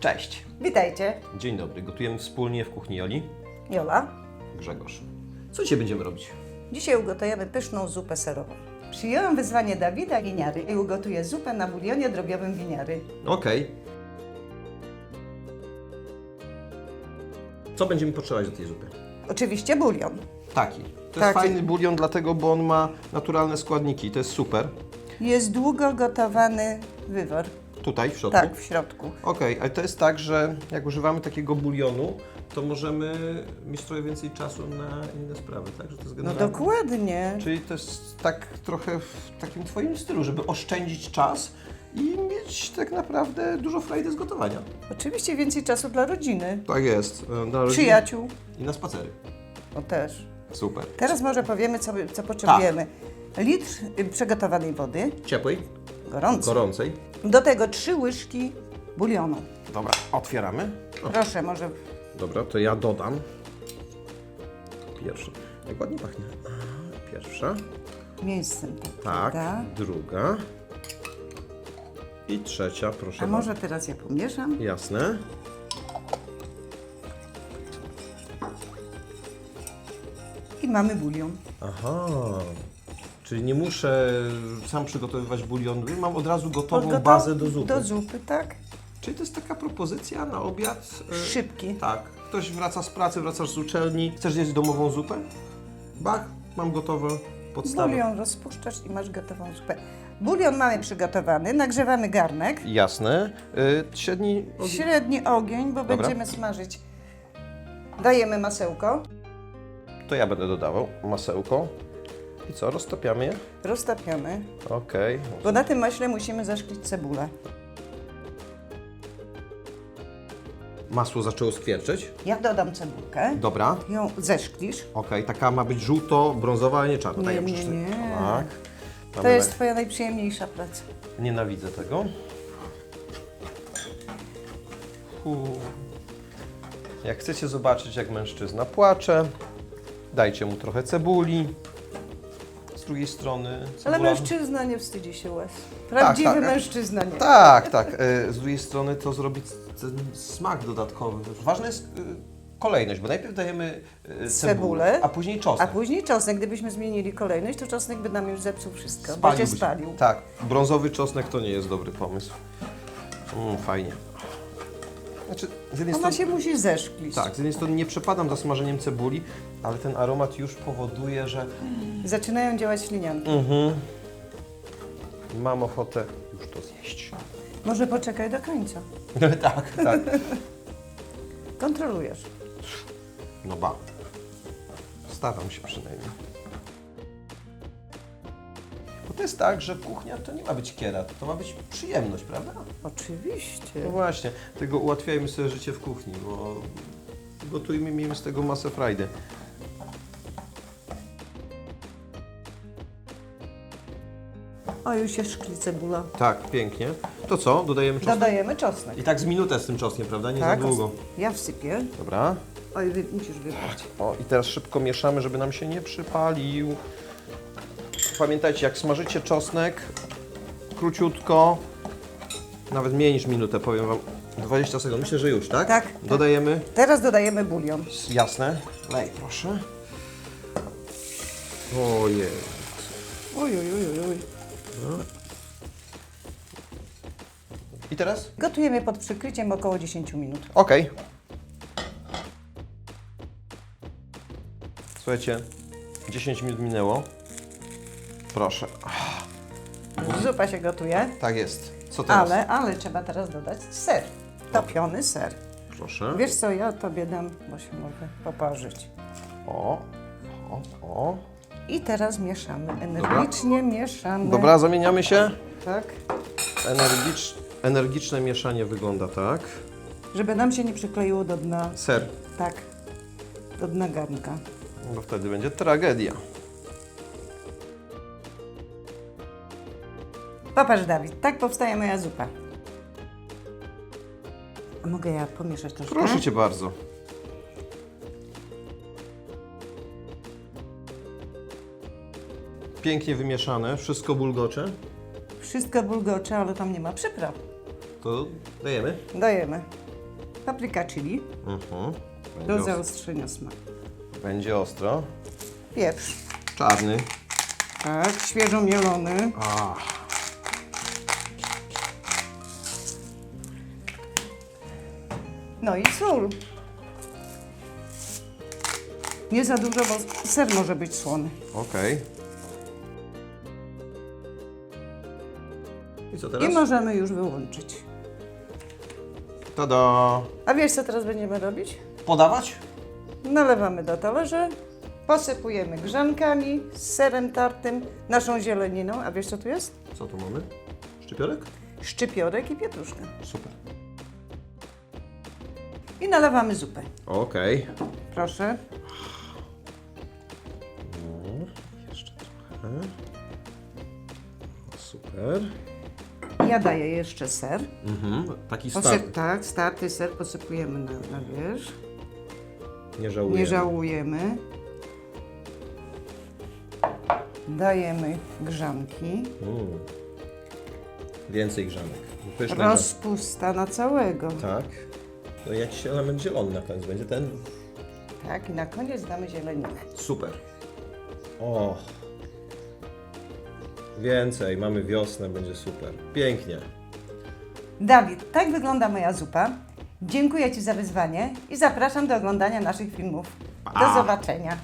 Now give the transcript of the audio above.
Cześć. Witajcie, Dzień dobry. Gotujemy wspólnie w kuchni Joli. Jola. Grzegorz. Co dzisiaj będziemy robić? Dzisiaj ugotujemy pyszną zupę serową. Przyjąłem wyzwanie Dawida Winiary i ugotuję zupę na bulionie drobiowym winiary. Okej. Co będziemy potrzebować do tej zupy? Oczywiście bulion. Taki. To jest Taki. fajny bulion, dlatego, bo on ma naturalne składniki. To jest super. Jest długo gotowany wywar. Tutaj w środku. Tak, w środku. Okej, ale to jest tak, że jak używamy takiego bulionu, to możemy mieć trochę więcej czasu na inne sprawy, tak? Że to jest No generalnie... dokładnie. Czyli to jest tak trochę w takim Twoim stylu, żeby oszczędzić czas i mieć tak naprawdę dużo frajdy z gotowania. Oczywiście więcej czasu dla rodziny, Tak jest. e, Na rodzinę przyjaciół. I na spacery. No też. Super. Teraz może powiemy, co, co potrzebujemy. Tak. Litr y, przygotowanej wody, Ciepłej, gorącej. gorącej. Do tego trzy łyżki bulionu. Dobra, otwieramy. Proszę, może dobra, to ja dodam. Pierwsza. Jak ładnie pachnie. Pierwsza. miejscem. Tak. prawda? Druga. I trzecia, proszę A może teraz ja pomieszam? Jasne. I mamy bulion. Aha. Czyli nie muszę sam przygotowywać bulionu, mam od razu gotową Gotow- bazę do zupy. Do zupy, tak. Czyli to jest taka propozycja na obiad. e, Szybki. Tak. Ktoś wraca z pracy, wracasz z uczelni, chcesz jeść domową zupę? Bach, mam gotowe podstawy. Bulion rozpuszczasz i masz gotową zupę. Bulion mamy przygotowany, nagrzewamy garnek. Jasne. Y, średni ogień. Średni ogień, bo Dobra. będziemy smażyć. Dajemy masełko, To ja będę dodawał masełko. I co, roztopiamy je? roztapiamy, Okej. bo na tym maśle musimy zaszklić cebulę. Masło zaczęło skwierczeć. Ja dodam cebulkę, Dobra. ją zeszklisz. Okej, taka ma być żółto-brązowa, a nie czarna. tak Nie, jak nie, przeczytałem. nie. Tak. To Mamy jest Twoja najprzyjemniejsza praca. Nienawidzę tego. Fu. Jak chcecie zobaczyć, jak mężczyzna płacze, dajcie mu trochę cebuli. Z drugiej strony. Ale cebula- mężczyzna nie wstydzi się łez. Prawdziwy tak. mężczyzna nie. Tak, tak. e, Z drugiej strony to zrobić ten smak dodatkowy. Ważna jest e, kolejność, bo najpierw dajemy e, cebulę, Cebulę, a później A czosnek. później czosnek, gdybyśmy zmienili kolejność, to czosnek by nam już zepsuł wszystko, się się. spalił. Tak, brązowy czosnek to nie jest dobry pomysł. Mm, fajnie. Znaczy, z jednej Ona strony, się musi zeszklić. tak, z jednej strony nie przepadam za smażeniem cebuli, ale ten aromat już powoduje, że Zaczynają działać ślinianki. mhm, mam ochotę już to zjeść. Może poczekaj do końca. tak, tak. Kontrolujesz. No ba. Staram się przynajmniej. To jest tak, że kuchnia to nie ma być kierat, to ma być przyjemność, prawda? No Oczywiście. właśnie, tego ułatwiajmy sobie życie w kuchni, bo gotujmy, miejmy z tego masę frajdy. O, już się szkli cebula. Tak, pięknie. To co? Dodajemy czosnek? Dodajemy czosnek. I tak z minutę z tym czosnkiem, prawda? Nie tak, za długo. ja wsypię. Dobra. Oj, wy, musisz wybrać. O, i teraz szybko mieszamy, żeby nam się nie przypalił. Pamiętajcie, jak smażycie czosnek, króciutko, nawet mniej niż minutę, powiem Wam, 20 sekund. Myślę, że już, tak? Tak, Dodajemy, Teraz dodajemy bulion. jasne. Lej, proszę. Ojej. Oj, oj, oj, oj, oj. I teraz? Gotujemy pod przykryciem około 10 minut. Okej. Słuchajcie, 10 minut minęło. Proszę. Zupa się gotuje, Tak jest. Co teraz? ale, ale trzeba teraz dodać ser. Topiony ser. Proszę. Wiesz co, ja tobie dam, bo się mogę poparzyć. O, o, o. I teraz mieszamy, energicznie mieszamy. Dobra, zamieniamy się. Tak, Energicz, energiczne mieszanie wygląda tak. żeby nam się nie przykleiło do dna, Ser, tak, do dna garnka. bo wtedy będzie tragedia. Popatrz Dawid, tak powstaje moja zupa. A mogę ja pomieszać troszkę? Proszę Cię bardzo. Pięknie wymieszane, wszystko bulgocze. Wszystko bulgocze, ale tam nie ma przypraw. To dajemy. Dajemy. papryka chili Mhm. do Będzie, os- zaostrzenia smaku. będzie ostro. Pieprz, Czarny. tak, świeżo mielony. A. No i sól. Nie za dużo, bo ser może być słony. Okej. I co teraz? I możemy już wyłączyć. Tada! A wiesz, co teraz będziemy robić? Podawać? Nalewamy do talerza, posypujemy grzankami, z serem tartym, naszą zieleniną. A wiesz, co tu jest? Co tu mamy? Szczypiorek? Szczypiorek i pietruszka. Super. I nalewamy zupę. Okej. Proszę. No, jeszcze trochę. Super. Ja daję jeszcze ser. Mhm. Taki Posyp, start. tak, starty ser posypujemy na, na wierzch. Nie żałuję. Nie żałujemy. Dajemy grzanki. Mm. Więcej grzanek. Pyszne grzanki. Rozpusta na całego. Tak. No i jakiś element zielony na koniec będzie ten. Tak, i na koniec damy zieleninę. Super. O. Więcej, mamy wiosnę, będzie super. Pięknie. Dawid, tak wygląda moja zupa. Dziękuję Ci za wyzwanie i zapraszam do oglądania naszych filmów. Do zobaczenia.